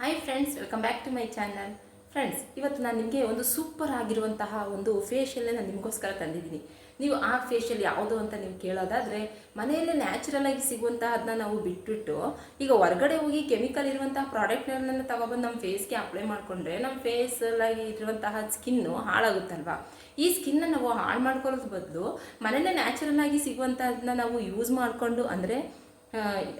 Hi friends welcome back to my channel friends ಇವತ್ತು ನಾನು ನಿಮಗೆ ಒಂದು ಸೂಪರ್ ಆಗಿರುವಂತಹ ಒಂದು ಫೇಶಿಯಲ್ ನಾನು ನಿಮಗೋಸ್ಕರ ತಂದಿದ್ದೀನಿ. ನೀವು ಆ ಫೇಶಿಯಲ್ ಯಾವುದು ಅಂತ ನೀವು ಕೇಳೋದಾದರೆ, ಮನೆಯಲ್ಲೇ ನ್ಯಾಚುರಲ್ ಆಗಿ ಸಿಗುವಂತಹ ಅದನ್ನ ನಾವು ಬಿಟ್ಬಿಟ್ಟು, ಈಗ ಹೊರಗಡೆ ಹೋಗಿ ಕೆಮಿಕಲ್ ಇರುವಂತಹ ಪ್ರಾಡಕ್ಟ್ಗಳನ್ನ ತಗೊಬಂದು ನಮ್ಮ ಫೇಸ್ಗೆ ಅಪ್ಲೈ ಮಾಡಿಕೊಂಡ್ರೆ ನಮ್ಮ ಫೇಸಲ್ಲಾಗಿ ಇರುವಂತಹ ಸ್ಕಿನ್ನು ಹಾಳಾಗುತ್ತಲ್ವಾ? ಈ ಸ್ಕಿನ್ನ ನಾವು ಹಾಳು ಮಾಡ್ಕೊಳ್ಳೋದ್ರ ಬದಲು ಮನೆಯಲ್ಲೇ ನ್ಯಾಚುರಲ್ ಆಗಿ ನಾವು ಯೂಸ್ ಮಾಡಿಕೊಂಡು ಅಂದರೆ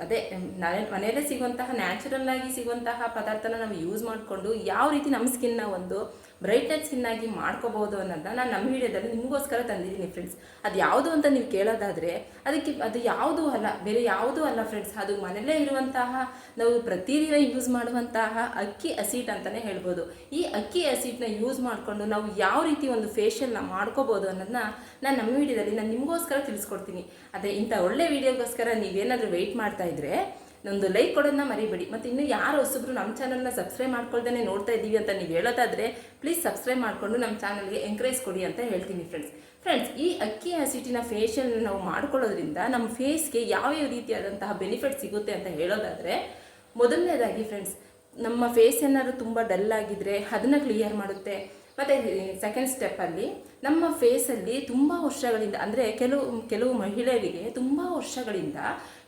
ಅದೇ ಮನೆ ಮನೆಯಲ್ಲೇ ಸಿಗುವಂತಹ ನ್ಯಾಚುರಲ್ ಆಗಿ ಸಿಗುವಂತಹ ಪದಾರ್ಥನ ನಾವು ಯೂಸ್ ಮಾಡಿಕೊಂಡು ಯಾವ ರೀತಿ ನಮ್ಮ ಸ್ಕಿನ್ನ ಒಂದು ಬ್ರೈಟ್ನೆಸ್ ಸ್ಕಿನ್ ಆಗಿ ಮಾಡ್ಕೋಬಹುದು ಅನ್ನೋದನ್ನ ನಾನು ನಮ್ಮ ವಿಡಿಯೋದಲ್ಲಿ ನಿಮಗೋಸ್ಕರ ತಂದಿದ್ದೀನಿ ಫ್ರೆಂಡ್ಸ್ ಅದು ಯಾವುದು ಅಂತ ನೀವು ಕೇಳೋದಾದರೆ ಅದಕ್ಕೆ ಅದು ಯಾವುದೂ ಅಲ್ಲ, ಬೇರೆ ಯಾವುದೂ ಅಲ್ಲ ಫ್ರೆಂಡ್ಸ್ ಅದು ಮನೆಯಲ್ಲೇ ಇರುವಂತಹ, ನಾವು ಪ್ರತಿದಿನ ಯೂಸ್ ಮಾಡುವಂತಹ ಅಕ್ಕಿ ಅಸಿಟ್ ಅಂತಲೇ ಹೇಳ್ಬೋದು. ಈ ಅಕ್ಕಿ ಅಸಿಡ್ನ ಯೂಸ್ ಮಾಡಿಕೊಂಡು ನಾವು ಯಾವ ರೀತಿ ಒಂದು ಫೇಶಿಯಲ್ನ ಮಾಡ್ಕೋಬೋದು ಅನ್ನೋದನ್ನ ನಾನು ನಮ್ಮ ವಿಡಿಯೋದಲ್ಲಿ ನಾನು ನಿಮಗೋಸ್ಕರ ತಿಳಿಸ್ಕೊಡ್ತೀನಿ. ಅದೇ ಇಂಥ ಒಳ್ಳೆ ವಿಡಿಯೋಗೋಸ್ಕರ ನೀವೇನಾದರೂ ವೆಯ್ಟ್ ಮಾಡ್ತಾ ಇದ್ರೆ ಒಂದು ಲೈಕ್ ಕೊಡೋದನ್ನ ಮರಿಬೇಡಿ. ಮತ್ತು ಇನ್ನು ಯಾರು ಹೊಸಬ್ರು ನಮ್ಮ ಚಾನಲ್ನ ಸಬ್ಸ್ಕ್ರೈಬ್ ಮಾಡ್ಕೊಳ್ದೇ ನೋಡ್ತಾ ಇದ್ದೀವಿ ಅಂತ ನೀವು ಹೇಳೋದಾದರೆ ಪ್ಲೀಸ್ ಸಬ್ಸ್ಕ್ರೈಬ್ ಮಾಡಿಕೊಂಡು ನಮ್ಮ ಚಾನಲ್ಗೆ ಎಂಕರೇಜ್ ಕೊಡಿ ಅಂತ ಹೇಳ್ತೀನಿ ಫ್ರೆಂಡ್ಸ್ ಫ್ರೆಂಡ್ಸ್ ಈ ಅಕ್ಕಿ ಆಸಿಟಿನ ಫೇಶಿಯಲ್ ನಾವು ಮಾಡ್ಕೊಳ್ಳೋದ್ರಿಂದ ನಮ್ಮ ಫೇಸ್ಗೆ ಯಾವ್ಯಾವ ರೀತಿಯಾದಂತಹ ಬೆನಿಫಿಟ್ ಸಿಗುತ್ತೆ ಅಂತ ಹೇಳೋದಾದರೆ, ಮೊದಲನೇದಾಗಿ ಫ್ರೆಂಡ್ಸ್ ನಮ್ಮ ಫೇಸ್ ಏನಾದ್ರು ತುಂಬ ಡಲ್ ಆಗಿದ್ರೆ ಅದನ್ನು ಕ್ಲಿಯರ್ ಮಾಡುತ್ತೆ. ಮತ್ತು ಸೆಕೆಂಡ್ ಸ್ಟೆಪ್ಪಲ್ಲಿ ನಮ್ಮ ಫೇಸಲ್ಲಿ ತುಂಬ ವರ್ಷಗಳಿಂದ, ಅಂದರೆ ಕೆಲವು ಕೆಲವು ಮಹಿಳೆಯರಿಗೆ ತುಂಬ ವರ್ಷಗಳಿಂದ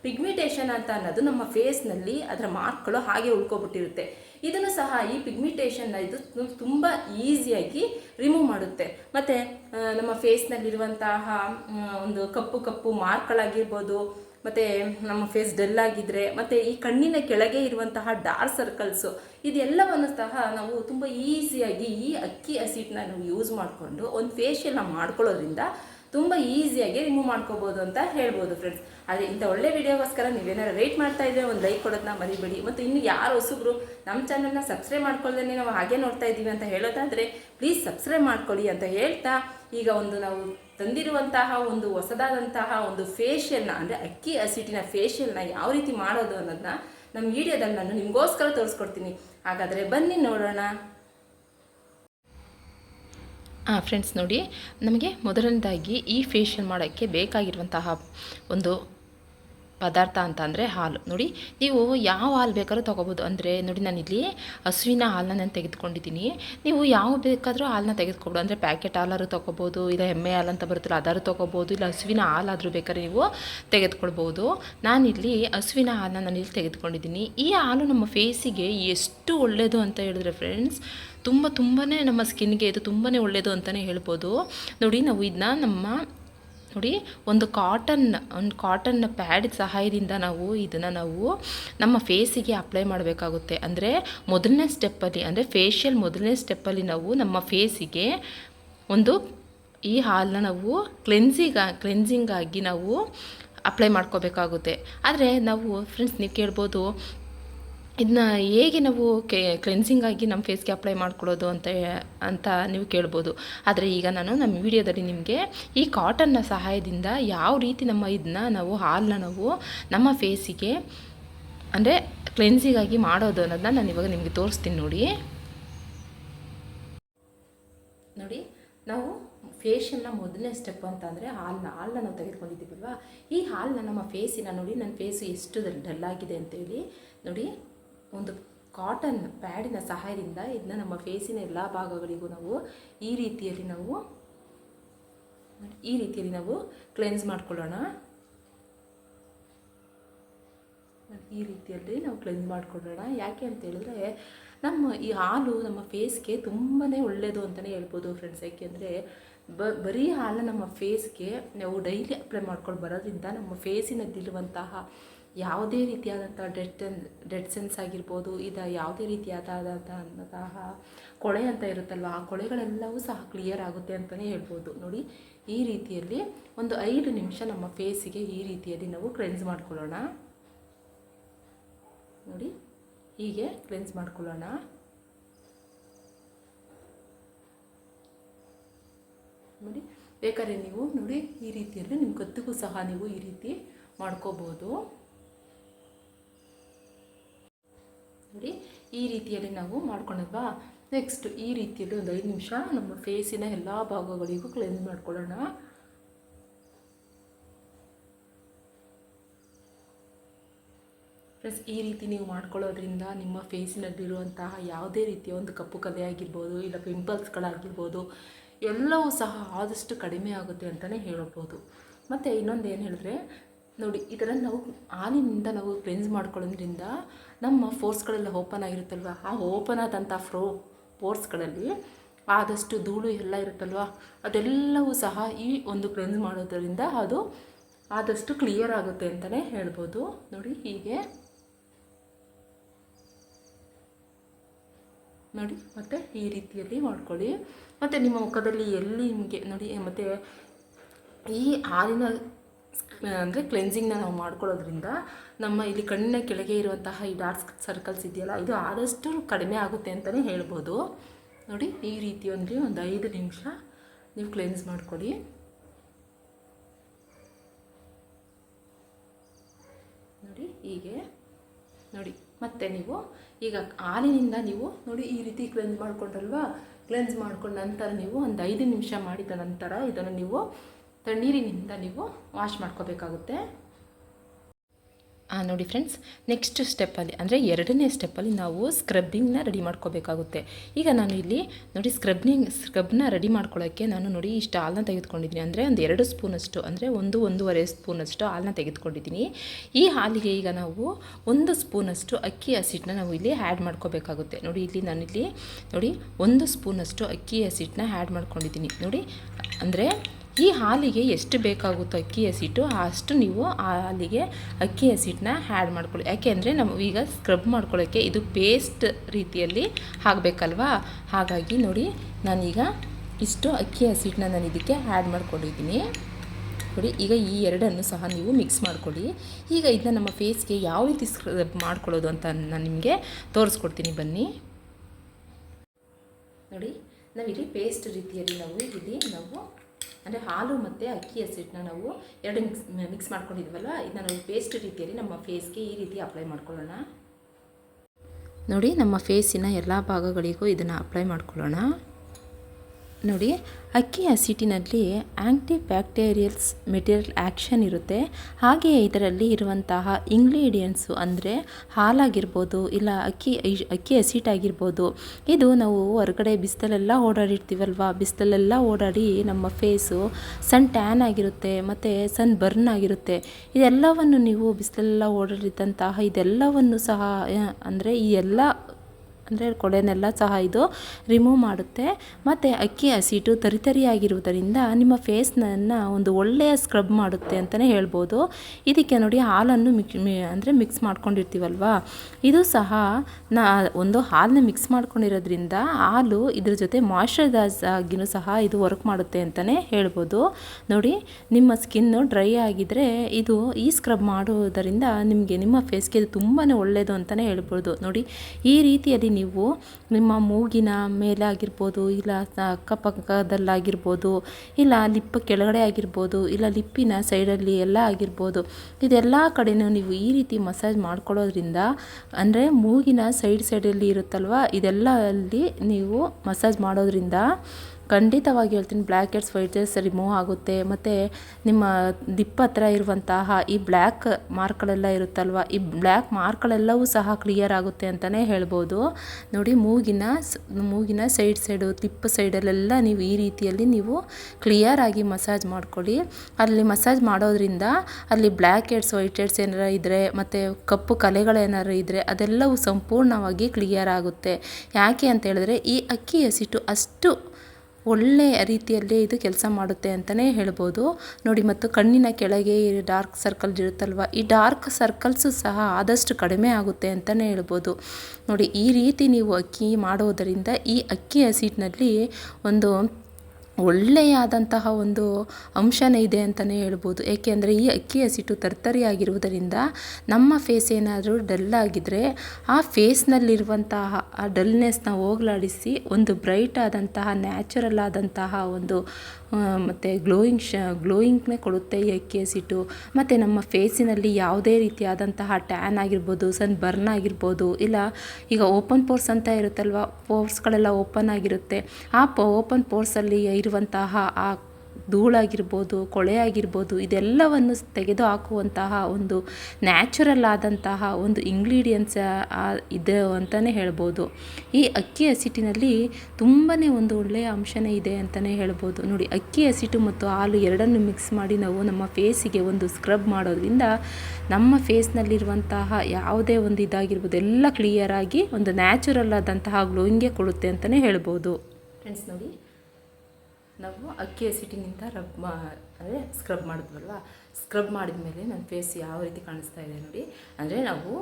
ಪಿಗ್ಮಿಟೇಷನ್ ಅಂತ ಅನ್ನೋದು ನಮ್ಮ ಫೇಸ್ನಲ್ಲಿ ಅದರ ಮಾರ್ಕ್ಗಳು ಹಾಗೆ ಉಳ್ಕೊಬಿಟ್ಟಿರುತ್ತೆ. ಇದನ್ನು ಸಹ ಈ ಪಿಗ್ಮಿಟೇಷನ್ ಇದು ತುಂಬ ಈಸಿಯಾಗಿ ರಿಮೂವ್ ಮಾಡುತ್ತೆ. ಮತ್ತು ನಮ್ಮ ಫೇಸ್ನಲ್ಲಿರುವಂತಹ ಒಂದು ಕಪ್ಪು ಕಪ್ಪು ಮಾರ್ಕ್ಗಳಾಗಿರ್ಬೋದು ಮತ್ತು ನಮ್ಮ ಫೇಸ್ ಡಲ್ ಆಗಿದ್ರೆ, ಮತ್ತು ಈ ಕಣ್ಣಿನ ಕೆಳಗೆ ಇರುವಂತಹ ಡಾರ್ಕ್ ಸರ್ಕಲ್ಸು ಇದೆಲ್ಲವನ್ನು ಸಹ ನಾವು ತುಂಬ ಈಸಿಯಾಗಿ ಈ ಅಕ್ಕಿ ಹಸಿಟ್ಟನ್ನ ನಾವು ಯೂಸ್ ಮಾಡಿಕೊಂಡು ಒಂದು ಫೇಶಿಯಲ್ನ ಮಾಡ್ಕೊಳ್ಳೋದ್ರಿಂದ ತುಂಬ ಈಸಿಯಾಗಿ ರಿಮೂವ್ ಮಾಡ್ಕೋಬೋದು ಅಂತ ಹೇಳ್ಬೋದು ಫ್ರೆಂಡ್ಸ್ ಆದರೆ ಇಂಥ ಒಳ್ಳೆ ವಿಡಿಯೋಗೋಸ್ಕರ ನೀವೇನಾದ್ರು ವೆಯ್ಟ್ ಮಾಡ್ತಾ ಇದ್ರೆ ಒಂದು ಲೈಕ್ ಕೊಡೋದನ್ನ ಮರಿಬೇಡಿ. ಮತ್ತು ಇನ್ನು ಯಾರು ಹೊಸಬ್ರು ನಮ್ಮ ಚಾನಲ್ನ ಸಬ್ಸ್ಕ್ರೈಬ್ ಮಾಡ್ಕೊಳ್ದೇ ನಾವು ಹಾಗೆ ನೋಡ್ತಾ ಇದ್ದೀವಿ ಅಂತ ಹೇಳೋದಾದರೆ ಪ್ಲೀಸ್ ಸಬ್ಸ್ಕ್ರೈಬ್ ಮಾಡ್ಕೊಳ್ಳಿ ಅಂತ ಹೇಳ್ತಾ ಈಗ ಒಂದು ನಾವು ತಂದಿರುವಂತಹ ಒಂದು ಹೊಸದಾದಂತಹ ಒಂದು ಫೇಶಿಯಲ್ನ ಅಂದರೆ ಅಕ್ಕಿ ಅಸಿಟಿನ ಫೇಶಿಯಲ್ನ ಯಾವ ರೀತಿ ಮಾಡೋದು ಅನ್ನೋದನ್ನ ನಮ್ಮ ವಿಡಿಯೋದಲ್ಲಿ ನಾನು ನಿಮಗೋಸ್ಕರ ತೋರಿಸ್ಕೊಡ್ತೀನಿ. ಹಾಗಾದರೆ ಬನ್ನಿ ನೋಡೋಣ. ಹಾಂ ಫ್ರೆಂಡ್ಸ್ ನೋಡಿ, ನಮಗೆ ಮೊದಲನೇದಾಗಿ ಈ ಫೇಶಿಯಲ್ ಮಾಡೋಕ್ಕೆ ಬೇಕಾಗಿರುವಂತಹ ಒಂದು ಪದಾರ್ಥ ಅಂತ ಅಂದರೆ ಹಾಲು. ನೋಡಿ, ನೀವು ಯಾವ ಹಾಲು ಬೇಕಾದ್ರೂ ತೊಗೋಬೋದು. ಅಂದರೆ ನೋಡಿ ನಾನಿಲ್ಲಿ ಹಸುವಿನ ಹಾಲನ್ನ ನಾನು ತೆಗೆದುಕೊಂಡಿದ್ದೀನಿ. ನೀವು ಯಾವ ಬೇಕಾದರೂ ಹಾಲನ್ನ ತೆಗೆದುಕೊಬೋದು. ಅಂದರೆ ಪ್ಯಾಕೆಟ್ ಹಾಲಾದ್ರು ತೊಗೋಬೋದು, ಇಲ್ಲ ಎಮ್ಮೆ ಹಾಲು ಅಂತ ಬರುತ್ತಲ್ಲ, ಅದಾದ್ರು ತೊಗೋಬೋದು, ಇಲ್ಲ ಹಸುವಿನ ಹಾಲಾದರೂ ಬೇಕಾದ್ರೆ ನೀವು ತೆಗೆದುಕೊಳ್ಬೋದು. ನಾನಿಲ್ಲಿ ಹಸುವಿನ ಹಾಲನ್ನ ಇಲ್ಲಿ ತೆಗೆದುಕೊಂಡಿದ್ದೀನಿ. ಈ ಹಾಲು ನಮ್ಮ ಫೇಸಿಗೆ ಎಷ್ಟು ಒಳ್ಳೆಯದು ಅಂತ ಹೇಳಿದ್ರೆ ಫ್ರೆಂಡ್ಸ್ ತುಂಬ ತುಂಬಾ ನಮ್ಮ ಸ್ಕಿನ್ಗೆ ಇದು ತುಂಬಾ ಒಳ್ಳೆಯದು ಅಂತಲೇ ಹೇಳ್ಬೋದು. ನೋಡಿ ನಾವು ಇದನ್ನ ನಮ್ಮ, ನೋಡಿ ಒಂದು ಕಾಟನ್ ಒಂದು ಕಾಟನ್ ಪ್ಯಾಡ್ ಸಹಾಯದಿಂದ ನಾವು ಇದನ್ನು ನಾವು ನಮ್ಮ ಫೇಸಿಗೆ ಅಪ್ಲೈ ಮಾಡಬೇಕಾಗುತ್ತೆ. ಅಂದರೆ ಮೊದಲನೇ ಸ್ಟೆಪ್ಪಲ್ಲಿ ಅಂದರೆ ಫೇಶಿಯಲ್ ಮೊದಲನೇ ಸ್ಟೆಪ್ಪಲ್ಲಿ ನಾವು ನಮ್ಮ ಫೇಸಿಗೆ ಒಂದು ಈ ಹಾಲನ್ನ ನಾವು ಕ್ಲೆನ್ಸಿಂಗ್ ಕ್ಲೆನ್ಸಿಂಗ್ ಆಗಿ ನಾವು ಅಪ್ಲೈ ಮಾಡ್ಕೋಬೇಕಾಗುತ್ತೆ. ಆದರೆ ನಾವು ಫ್ರೆಂಡ್ಸ್ ನೀವು ಕೇಳ್ಬೋದು ಇದನ್ನ ಹೇಗೆ ನಾವು ಕೆ ಕ್ಲೆನ್ಸಿಂಗ್ ಆಗಿ ನಮ್ಮ ಫೇಸ್ಗೆ ಅಪ್ಲೈ ಮಾಡ್ಕೊಳ್ಳೋದು ಅಂತ ಅಂತ ನೀವು ಕೇಳ್ಬೋದು. ಆದರೆ ಈಗ ನಾನು ನಮ್ಮ ವಿಡಿಯೋದಲ್ಲಿ ನಿಮಗೆ ಈ ಕಾಟನ್ನ ಸಹಾಯದಿಂದ ಯಾವ ರೀತಿ ನಮ್ಮ ಇದನ್ನ ನಾವು ಹಾಲನ್ನ ನಾವು ನಮ್ಮ ಫೇಸಿಗೆ ಅಂದರೆ ಕ್ಲೆನ್ಸಿಂಗ್ ಆಗಿ ಮಾಡೋದು ಅನ್ನೋದನ್ನ ನಾನು ಇವಾಗ ನಿಮಗೆ ತೋರಿಸ್ತೀನಿ ನೋಡಿ. ನೋಡಿ, ನಾವು ಫೇಶಿಯಲ್ನ ಮೊದಲನೇ ಸ್ಟೆಪ್ ಅಂತ ಅಂದರೆ ಹಾಲನ್ನ ಹಾಲನ್ನ ನಾವು ತೆಗೆದುಕೊಂಡಿದ್ದೀವಲ್ವಾ? ಈ ಹಾಲನ್ನ ನಮ್ಮ ಫೇಸಿನ ನೋಡಿ ನನ್ನ ಫೇಸು ಎಷ್ಟು ಡಲ್ ಆಗಿದೆ ಅಂತೇಳಿ ನೋಡಿ. ಒಂದು ಕಾಟನ್ ಪ್ಯಾಡಿನ ಸಹಾಯದಿಂದ ಇದನ್ನ ನಮ್ಮ ಫೇಸಿನ ಎಲ್ಲ ಭಾಗಗಳಿಗೂ ನಾವು ಈ ರೀತಿಯಲ್ಲಿ ನಾವು ಈ ರೀತಿಯಲ್ಲಿ ನಾವು ಕ್ಲೆನ್ಸ್ ಮಾಡ್ಕೊಳ್ಳೋಣ. ಈ ರೀತಿಯಲ್ಲಿ ನಾವು ಕ್ಲೆನ್ಸ್ ಮಾಡ್ಕೊಳ್ಳೋಣ. ಯಾಕೆ ಅಂತ ಹೇಳಿದ್ರೆ ನಮ್ಮ ಈ ಹಾಲು ನಮ್ಮ ಫೇಸ್ಗೆ ತುಂಬಾ ಒಳ್ಳೆಯದು ಅಂತಲೇ ಹೇಳ್ಬೋದು ಫ್ರೆಂಡ್ಸ್ ಯಾಕೆಂದರೆ ಬ, ಬರೀ ಹಾಲನ್ನ ನಮ್ಮ ಫೇಸ್ಗೆ ನಾವು ಡೈಲಿ ಅಪ್ಲೈ ಮಾಡ್ಕೊಂಡು ಬರೋದ್ರಿಂದ ನಮ್ಮ ಫೇಸಿನಲ್ಲಿರುವಂತಹ ಯಾವುದೇ ರೀತಿಯಾದಂಥ ಡೆಡ್ ಡೆಡ್ ಸೆನ್ಸ್ ಆಗಿರ್ಬೋದು, ಇದು ಯಾವುದೇ ರೀತಿಯಾದಂತಹ ಕೊಳೆ ಅಂತ ಇರುತ್ತಲ್ವ, ಆ ಕೊಳೆಗಳೆಲ್ಲವೂ ಸಹ ಕ್ಲಿಯರ್ ಆಗುತ್ತೆ ಅಂತಲೇ ಹೇಳ್ಬೋದು. ನೋಡಿ, ಈ ರೀತಿಯಲ್ಲಿ ಒಂದು ಐದು ನಿಮಿಷ ನಮ್ಮ ಫೇಸಿಗೆ ಈ ರೀತಿಯಲ್ಲಿ ನಾವು ಕ್ಲೆನ್ಸ್ ಮಾಡ್ಕೊಳ್ಳೋಣ. ನೋಡಿ, ಹೀಗೆ ಕ್ಲೆನ್ಸ್ ಮಾಡ್ಕೊಳ್ಳೋಣ. ನೋಡಿ, ಬೇಕಾದ್ರೆ ನೀವು ನೋಡಿ ಈ ರೀತಿಯಲ್ಲಿ ನಿಮ್ಮ ಕತ್ತಿಗೂ ಸಹ ನೀವು ಈ ರೀತಿ ಮಾಡ್ಕೋಬೋದು. ನೋಡಿ, ಈ ರೀತಿಯಲ್ಲಿ ನಾವು ಮಾಡ್ಕೊಳಲ್ವಾ ನೆಕ್ಸ್ಟ್ ಈ ರೀತಿಯಲ್ಲಿ ಒಂದು ಐದು ನಿಮಿಷ ನಮ್ಮ ಫೇಸಿನ ಎಲ್ಲ ಭಾಗಗಳಿಗೂ ಕ್ಲೀನ್ ಮಾಡ್ಕೊಳ್ಳೋಣ ಪ್ಲಸ್ ಈ ರೀತಿ ನೀವು ಮಾಡ್ಕೊಳ್ಳೋದ್ರಿಂದ ನಿಮ್ಮ ಫೇಸಿನಲ್ಲಿರುವಂತಹ ಯಾವುದೇ ರೀತಿಯ ಒಂದು ಕಪ್ಪು ಕಲೆ ಆಗಿರ್ಬೋದು, ಇಲ್ಲ ಪಿಂಪಲ್ಸ್ಗಳಾಗಿರ್ಬೋದು ಎಲ್ಲವೂ ಸಹ ಆದಷ್ಟು ಕಡಿಮೆ ಆಗುತ್ತೆ ಅಂತಲೇ ಹೇಳ್ಬೋದು. ಮತ್ತು ಇನ್ನೊಂದು ಏನು ಹೇಳಿದ್ರೆ ನೋಡಿ ಇದರ ನಾವು ಹಾಲಿನಿಂದ ನಾವು ಕ್ಲೆನ್ಸ್ ಮಾಡ್ಕೊಳ್ಳೋದ್ರಿಂದ ನಮ್ಮ ಫೋರ್ಸ್ಗಳೆಲ್ಲ ಓಪನ್ ಆಗಿರುತ್ತಲ್ವ? ಆ ಓಪನ್ ಆದಂಥ ಫ್ರೋ ಫೋರ್ಸ್ಗಳಲ್ಲಿ ಆದಷ್ಟು ಧೂಳು ಎಲ್ಲ ಇರುತ್ತಲ್ವ? ಅದೆಲ್ಲವೂ ಸಹ ಈ ಒಂದು ಕ್ಲೆನ್ಸ್ ಮಾಡೋದರಿಂದ ಅದು ಆದಷ್ಟು ಕ್ಲಿಯರ್ ಆಗುತ್ತೆ ಅಂತಲೇ ಹೇಳ್ಬೋದು. ನೋಡಿ, ಹೀಗೆ. ನೋಡಿ, ಮತ್ತು ಈ ರೀತಿಯಲ್ಲಿ ಮಾಡ್ಕೊಳ್ಳಿ. ಮತ್ತು ನಿಮ್ಮ ಮುಖದಲ್ಲಿ ಎಲ್ಲಿ ನಿಮಗೆ, ನೋಡಿ, ಮತ್ತು ಈ ಹಾಲಿನ ಅಂದರೆ ಕ್ಲೆನ್ಸಿಂಗ್ನ ನಾವು ಮಾಡ್ಕೊಳ್ಳೋದ್ರಿಂದ ನಮ್ಮ ಇಲ್ಲಿ ಕಣ್ಣಿನ ಕೆಳಗೆ ಇರುವಂತಹ ಈ ಡಾರ್ಕ್ ಸರ್ಕಲ್ಸ್ ಇದೆಯಲ್ಲ, ಇದು ಆದಷ್ಟು ಕಡಿಮೆ ಆಗುತ್ತೆ ಅಂತಲೇ ಹೇಳ್ಬೋದು. ನೋಡಿ, ಈ ರೀತಿ ಒಂದು ಒಂದು ಐದು ನಿಮಿಷ ನೀವು ಕ್ಲೆನ್ಸ್ ಮಾಡ್ಕೊಳ್ಳಿ. ನೋಡಿ, ಹೀಗೆ. ನೋಡಿ, ಮತ್ತೆ ನೀವು ಈಗ ಹಾಲಿನಿಂದ ನೀವು ನೋಡಿ, ಈ ರೀತಿ ಕ್ಲೆನ್ಸ್ ಮಾಡ್ಕೊಂಡ್ರಲ್ವಾ? ಕ್ಲೆನ್ಸ್ ಮಾಡ್ಕೊಂಡ ನಂತರ ನೀವು ಒಂದು ಐದು ನಿಮಿಷ ಮಾಡಿದ ನಂತರ ಇದನ್ನು ನೀವು ತಣ್ಣೀರಿನಿಂದ ನೀವು ವಾಶ್ ಮಾಡ್ಕೋಬೇಕಾಗುತ್ತೆ. ಹಾಂ ನೋಡಿ ಫ್ರೆಂಡ್ಸ್ ನೆಕ್ಸ್ಟ್ ಸ್ಟೆಪ್ಪಲ್ಲಿ ಅಂದರೆ ಎರಡನೇ ಸ್ಟೆಪ್ಪಲ್ಲಿ ನಾವು ಸ್ಕ್ರಬ್ಬಿಂಗ್ನ ರೆಡಿ ಮಾಡ್ಕೋಬೇಕಾಗುತ್ತೆ. ಈಗ ನಾನು ಇಲ್ಲಿ, ನೋಡಿ ಸ್ಕ್ರಬ್ಬಿಂಗ್ ಸ್ಕ್ರಬ್ನ ರೆಡಿ ಮಾಡ್ಕೊಳ್ಳೋಕ್ಕೆ ನಾನು ನೋಡಿ ಇಷ್ಟು ಹಾಲನ್ನ ತೆಗೆದುಕೊಂಡಿದ್ದೀನಿ. ಅಂದರೆ ಒಂದು ಎರಡು ಸ್ಪೂನಷ್ಟು, ಅಂದರೆ ಒಂದು, ಒಂದೂವರೆ ಸ್ಪೂನಷ್ಟು ಹಾಲನ್ನ ತೆಗೆದುಕೊಂಡಿದ್ದೀನಿ. ಈ ಹಾಲಿಗೆ ಈಗ ನಾವು ಒಂದು ಸ್ಪೂನಷ್ಟು ಅಕ್ಕಿ ಹಸಿಟ್ಟನ್ನ ನಾವು ಇಲ್ಲಿ ಆ್ಯಡ್ ಮಾಡ್ಕೋಬೇಕಾಗುತ್ತೆ. ನೋಡಿ ಇಲ್ಲಿ ನಾನಿಲ್ಲಿ ನೋಡಿ ಒಂದು ಸ್ಪೂನಷ್ಟು ಅಕ್ಕಿ ಹಸಿಟ್ಟನ್ನ ಆ್ಯಡ್ ಮಾಡ್ಕೊಂಡಿದ್ದೀನಿ. ನೋಡಿ, ಅಂದರೆ ಈ ಹಾಲಿಗೆ ಎಷ್ಟು ಬೇಕಾಗುತ್ತೋ ಅಕ್ಕಿ ಹಸಿಟ್ಟು, ಅಷ್ಟು ನೀವು ಆ ಹಾಲಿಗೆ ಅಕ್ಕಿ ಹಸಿಟ್ಟನ್ನ ಆ್ಯಡ್ ಮಾಡ್ಕೊಳ್ಳಿ. ಯಾಕೆ ಅಂದರೆ ನಾವು ಈಗ ಸ್ಕ್ರಬ್ ಮಾಡ್ಕೊಳ್ಳೋಕ್ಕೆ ಇದು ಪೇಸ್ಟ್ ರೀತಿಯಲ್ಲಿ ಆಗಬೇಕಲ್ವಾ ಹಾಗಾಗಿ ನೋಡಿ, ನಾನೀಗ ಇಷ್ಟು ಅಕ್ಕಿ ಹಸಿಟ್ಟನ್ನ ನಾನು ಇದಕ್ಕೆ ಆ್ಯಡ್ ಮಾಡ್ಕೊಂಡಿದ್ದೀನಿ. ನೋಡಿ, ಈಗ ಈ ಎರಡನ್ನು ಸಹ ನೀವು ಮಿಕ್ಸ್ ಮಾಡ್ಕೊಳ್ಳಿ. ಈಗ ಇದನ್ನ ನಮ್ಮ ಫೇಸ್ಗೆ ಯಾವ ರೀತಿ ಸ್ಕ್ರಬ್ ಮಾಡ್ಕೊಳ್ಳೋದು ಅಂತ ನಾನು ನಿಮಗೆ ತೋರಿಸ್ಕೊಡ್ತೀನಿ. ಬನ್ನಿ. ನೋಡಿ, ನಾವಿಲ್ಲಿ ಪೇಸ್ಟ್ ರೀತಿಯಲ್ಲಿ ನಾವು ಇಲ್ಲಿ ನಾವು ಅಂದರೆ ಹಾಲು ಮತ್ತು ಅಕ್ಕಿ ಹಸಿಟ್ಟನ್ನ ನಾವು ಎರಡು ಮಿಕ್ಸ್ ಮಿಕ್ಸ್ ಮಾಡ್ಕೊಂಡಿದ್ವಲ್ಲ ಇದನ್ನ ನಾವು ಪೇಸ್ಟ್ ರೀತಿಯಲ್ಲಿ ನಮ್ಮ ಫೇಸ್ಗೆ ಈ ರೀತಿ ಅಪ್ಲೈ ಮಾಡ್ಕೊಳ್ಳೋಣ. ನೋಡಿ, ನಮ್ಮ ಫೇಸಿನ ಎಲ್ಲ ಭಾಗಗಳಿಗೂ ಇದನ್ನು ಅಪ್ಲೈ ಮಾಡ್ಕೊಳ್ಳೋಣ. ನೋಡಿ, ಅಕ್ಕಿ ಹಸಿಟ್ಟಿನಲ್ಲಿ ಆ್ಯಂಟಿ ಬ್ಯಾಕ್ಟೀರಿಯಲ್ಸ್ ಮೆಟೀರಿಯಲ್ ಆ್ಯಕ್ಷನ್ ಇರುತ್ತೆ. ಹಾಗೆಯೇ ಇದರಲ್ಲಿ ಇರುವಂತಹ ಇಂಗ್ರೀಡಿಯೆಂಟ್ಸು ಅಂದರೆ ಹಾಲಾಗಿರ್ಬೋದು, ಇಲ್ಲ ಅಕ್ಕಿ ಅಕ್ಕಿ ಹಸಿಟ್ ಆಗಿರ್ಬೋದು ಇದು ನಾವು ಹೊರಗಡೆ ಬಿಸಿಲಲ್ಲೆಲ್ಲ ಓಡಾಡಿರ್ತೀವಲ್ವ? ಬಿಸಿಲಲ್ಲೆಲ್ಲ ಓಡಾಡಿ ನಮ್ಮ ಫೇಸು ಸನ್ ಟ್ಯಾನ್ ಆಗಿರುತ್ತೆ, ಮತ್ತು ಸನ್ ಬರ್ನ್ ಆಗಿರುತ್ತೆ. ಇದೆಲ್ಲವನ್ನು ನೀವು ಬಿಸಿಲೆಲ್ಲ ಓಡಾಡಿದಂತಹ ಇದೆಲ್ಲವನ್ನು ಸಹ, ಅಂದರೆ ಈ ಎಲ್ಲ ಅಂದರೆ ಕೊಳೆನೆಲ್ಲ ಸಹ ಇದು ರಿಮೂವ್ ಮಾಡುತ್ತೆ. ಮತ್ತು ಅಕ್ಕಿ ಹಸಿಟ್ಟು ತರಿತರಿಯಾಗಿರುವುದರಿಂದ ನಿಮ್ಮ ಫೇಸ್ನನ್ನು ಒಂದು ಒಳ್ಳೆಯ ಸ್ಕ್ರಬ್ ಮಾಡುತ್ತೆ ಅಂತಲೇ ಹೇಳ್ಬೋದು. ಇದಕ್ಕೆ ನೋಡಿ ಹಾಲನ್ನು ಮಿಕ್ ಅಂದರೆ ಮಿಕ್ಸ್ ಮಾಡ್ಕೊಂಡಿರ್ತೀವಲ್ವ? ಇದು ಸಹ ನಾ, ಒಂದು ಹಾಲನ್ನ ಮಿಕ್ಸ್ ಮಾಡ್ಕೊಂಡಿರೋದ್ರಿಂದ ಹಾಲು ಇದ್ರ ಜೊತೆ ಮಾಯ್ಶ್ಚರೈಸ್ ಆಗಿನೂ ಸಹ ಇದು ವರ್ಕ್ ಮಾಡುತ್ತೆ ಅಂತಲೇ ಹೇಳ್ಬೋದು. ನೋಡಿ, ನಿಮ್ಮ ಸ್ಕಿನ್ನು ಡ್ರೈ ಆಗಿದ್ದರೆ ಇದು ಈ ಸ್ಕ್ರಬ್ ಮಾಡುವುದರಿಂದ ನಿಮಗೆ ನಿಮ್ಮ ಫೇಸ್ಗೆ ಇದು ತುಂಬಾ ಒಳ್ಳೆಯದು ಅಂತಲೇ ಹೇಳ್ಬೋದು. ನೋಡಿ, ಈ ರೀತಿಯಲ್ಲಿ ನೀವು ನಿಮ್ಮ ಮೂಗಿನ ಮೇಲೆ ಆಗಿರ್ಬೋದು ಇಲ್ಲ ಅಕ್ಕಪಕ್ಕದಲ್ಲಾಗಿರ್ಬೋದು, ಇಲ್ಲ ಲಿಪ್ ಕೆಳಗಡೆ ಆಗಿರ್ಬೋದು, ಇಲ್ಲ ಲಿಪ್ಪಿನ ಸೈಡಲ್ಲಿ ಎಲ್ಲ ಆಗಿರ್ಬೋದು, ಇದೆಲ್ಲ ಕಡೆಯೂ ನೀವು ಈ ರೀತಿ ಮಸಾಜ್ ಮಾಡ್ಕೊಳ್ಳೋದ್ರಿಂದ ಅಂದರೆ ಮೂಗಿನ ಸೈಡ್ ಸೈಡಲ್ಲಿ ಇರುತ್ತಲ್ವ, ಇದೆಲ್ಲ ಅಲ್ಲಿ ನೀವು ಮಸಾಜ್ ಮಾಡೋದ್ರಿಂದ ಖಂಡಿತವಾಗಿ ಹೇಳ್ತೀನಿ black heads white heads remove ಆಗುತ್ತೆ. ಮತ್ತು ನಿಮ್ಮ ದಿಪ್ಪ ಹತ್ರ ಇರುವಂತಹ ಈ ಬ್ಲ್ಯಾಕ್ ಮಾರ್ಕ್ಗಳೆಲ್ಲ ಇರುತ್ತಲ್ವ, ಈ ಬ್ಲ್ಯಾಕ್ ಮಾರ್ಕ್ಗಳೆಲ್ಲವೂ ಸಹ ಕ್ಲಿಯರ್ ಆಗುತ್ತೆ ಅಂತಲೇ ಹೇಳ್ಬೋದು. ನೋಡಿ, ಮೂಗಿನ ಮೂಗಿನ ಸೈಡ್ ಸೈಡು ತಿಪ್ಪ ಸೈಡಲ್ಲೆಲ್ಲ ನೀವು ಈ ರೀತಿಯಲ್ಲಿ ನೀವು ಕ್ಲಿಯರ್ ಆಗಿ ಮಸಾಜ್ ಮಾಡ್ಕೊಳ್ಳಿ. ಅಲ್ಲಿ ಮಸಾಜ್ ಮಾಡೋದ್ರಿಂದ ಅಲ್ಲಿ ಬ್ಲ್ಯಾಕ್ ಹೆಡ್ಸ್ ವೈಟ್ ಹೆಡ್ಸ್ ಏನಾರ ಇದ್ದರೆ ಮತ್ತು ಕಪ್ಪು ಕಲೆಗಳೇನಾರು ಇದ್ದರೆ ಅದೆಲ್ಲವೂ ಸಂಪೂರ್ಣವಾಗಿ ಕ್ಲಿಯರ್ ಆಗುತ್ತೆ. ಯಾಕೆ ಅಂತ ಹೇಳಿದ್ರೆ, ಈ ಅಕ್ಕಿ ಹಸಿಟ್ಟು ಅಷ್ಟು ಒಳ್ಳೆಯ ರೀತಿಯಲ್ಲಿ ಇದು ಕೆಲಸ ಮಾಡುತ್ತೆ ಅಂತಲೇ ಹೇಳ್ಬೋದು. ನೋಡಿ, ಮತ್ತು ಕಣ್ಣಿನ ಕೆಳಗೆ ಡಾರ್ಕ್ ಸರ್ಕಲ್ ಇರುತ್ತಲ್ವ? ಈ ಡಾರ್ಕ್ ಸರ್ಕಲ್ಸು ಸಹ ಆದಷ್ಟು ಕಡಿಮೆ ಆಗುತ್ತೆ ಅಂತಲೇ ಹೇಳ್ಬೋದು. ನೋಡಿ, ಈ ರೀತಿ ನೀವು ಅಕ್ಕಿ ಮಾಡೋದರಿಂದ ಈ ಅಕ್ಕಿ ಹಸಿಟ್ಟಿನಲ್ಲಿ ಒಂದು ಒಳ್ಳೆಯಾದಂತಹ ಒಂದು ಅಂಶನೇ ಇದೆ ಅಂತಲೇ ಹೇಳ್ಬೋದು. ಏಕೆಂದರೆ ಈ ಅಕ್ಕಿ ಹಸಿಟ್ಟು ತರ್ತರಿಯಾಗಿರುವುದರಿಂದ ನಮ್ಮ ಫೇಸ್ ಏನಾದರೂ ಡಲ್ ಆಗಿದ್ದರೆ ಆ ಫೇಸ್ನಲ್ಲಿರುವಂತಹ ಆ ಡಲ್ನೆಸ್ನ ಹೋಗಲಾಡಿಸಿ ಒಂದು ಬ್ರೈಟ್ ಆದಂತಹ ನ್ಯಾಚುರಲ್ ಆದಂತಹ ಒಂದು ಮತ್ತು ಗ್ಲೋಯಿಂಗ್ ಶ ಗ್ಲೋಯಿಂಗ್ನೇ ಕೊಡುತ್ತೆ ಈ ಹಸಿಟ್ಟು ಮತ್ತು ನಮ್ಮ ಫೇಸಿನಲ್ಲಿ ಯಾವುದೇ ರೀತಿಯಾದಂತಹ ಟ್ಯಾನ್ ಆಗಿರ್ಬೋದು ಸನ್ ಬರ್ನ್ ಆಗಿರ್ಬೋದು, ಇಲ್ಲ ಈಗ ಓಪನ್ ಪೋರ್ಸ್ ಅಂತ ಇರುತ್ತಲ್ವ? ಪೋರ್ಸ್ಗಳೆಲ್ಲ ಓಪನ್ ಆಗಿರುತ್ತೆ. ಆ ಪ ಓಪನ್ ಪೋರ್ಸಲ್ಲಿ ಇರುವಂತಹ ಆ ಧೂಳಾಗಿರ್ಬೋದು ಕೊಳೆ ಆಗಿರ್ಬೋದು ಇದೆಲ್ಲವನ್ನು ತೆಗೆದು ಹಾಕುವಂತಹ ಒಂದು ನ್ಯಾಚುರಲ್ ಆದಂತಹ ಒಂದು ಇಂಗ್ರೀಡಿಯೆಂಟ್ಸ್ ಇದೆ ಅಂತಲೇ ಹೇಳ್ಬೋದು. ಈ ಅಕ್ಕಿ ಹಸಿಟ್ಟಿನಲ್ಲಿ ತುಂಬಾ ಒಂದು ಒಳ್ಳೆಯ ಅಂಶನೇ ಇದೆ ಅಂತಲೇ ಹೇಳ್ಬೋದು. ನೋಡಿ, ಅಕ್ಕಿ ಹಸಿಟ್ಟು ಮತ್ತು ಹಾಲು ಎರಡನ್ನು ಮಿಕ್ಸ್ ಮಾಡಿ ನಾವು ನಮ್ಮ ಫೇಸಿಗೆ ಒಂದು ಸ್ಕ್ರಬ್ ಮಾಡೋದ್ರಿಂದ ನಮ್ಮ ಫೇಸ್ನಲ್ಲಿರುವಂತಹ ಯಾವುದೇ ಒಂದು ಇದಾಗಿರ್ಬೋದು, ಎಲ್ಲ ಕ್ಲಿಯರ್ ಆಗಿ ಒಂದು ನ್ಯಾಚುರಲ್ ಆದಂತಹ ಗ್ಲೋಯಿಂಗೇ ಕೊಡುತ್ತೆ ಅಂತಲೇ ಹೇಳ್ಬೋದು. ಫ್ರೆಂಡ್ಸ್ ನೋಡಿ ನಾವು ಅಕ್ಕಿ ಹಸಿಟ್ಟಿನಿಂದ ರಬ್ ಮಾ ಅಂದರೆ ಸ್ಕ್ರಬ್ ಮಾಡಿದ್ವಲ್ವ? ಸ್ಕ್ರಬ್ ಮಾಡಿದ ಮೇಲೆ ನನ್ನ ಫೇಸ್ ಯಾವ ರೀತಿ ಕಾಣಿಸ್ತಾ ಇದೆ ನೋಡಿ. ಅಂದರೆ ನಾವು